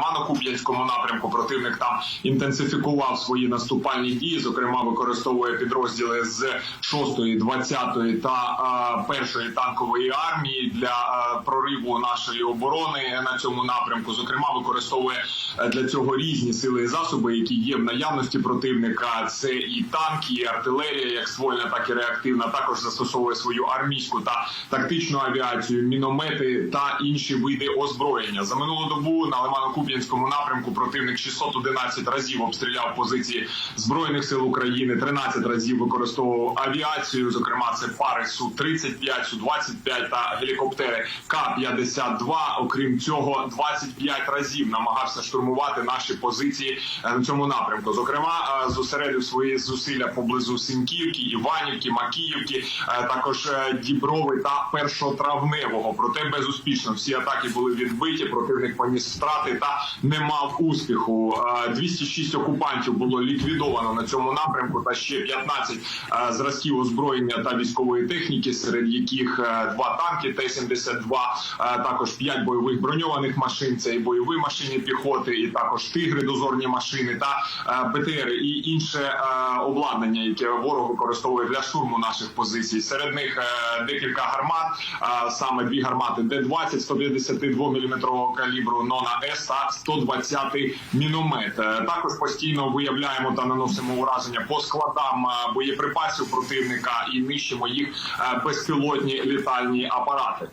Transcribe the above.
Івано-Куп'янському напрямку противник там інтенсифікував свої наступальні дії. Зокрема, використовує підрозділи з 6-ї, 20-ї та е, 1-ї танкової армії для прориву нашої оборони на цьому напрямку. Зокрема, використовує е, для цього різні сили і засоби, які є в наявності противника. Це і танки, і артилерія, як ствольна, так і реактивна. Також застосовує свою армійську та тактичну авіацію, міномети та інші види озброєння. За минулу добу на Лимано-Куп'янському напрямку противник 611 разів обстріляв позиції збройних сил України, 13 разів використовував авіацію. Зокрема, це пари су 35 су 25 та гелікоптери К-52. Окрім цього, 25 разів намагався штурмувати наші позиції е, на цьому напрямку. Зокрема, е, зосередив свої зусилля поблизу Синьківки, Іванівки, Макіївки, е, також Діброви та Першотравневого. Проте безуспішно всі атаки були відбиті. Противник поніс втрати та не мав успіху. Е, 206 окупантів було ліквідовано на цьому напрямку, та ще 15 е, зразків озброєння та військової техніки, серед яких два танки Т-72, е, також 5 бойових броньованих машин. Це і бойові машини піхоти, і також тигри, дозорні машини та БТР і інше обладнання, яке ворог використовує для штурму наших позицій. Серед них е, декілька гармат, саме дві гармати Д-20 152 мм калібру Нона С та 120 міномет. Е, Також постійно виявляємо та наносимо ураження по складам е, боєприпасів противника і нищимо їх е, безпілотні літальні апарати.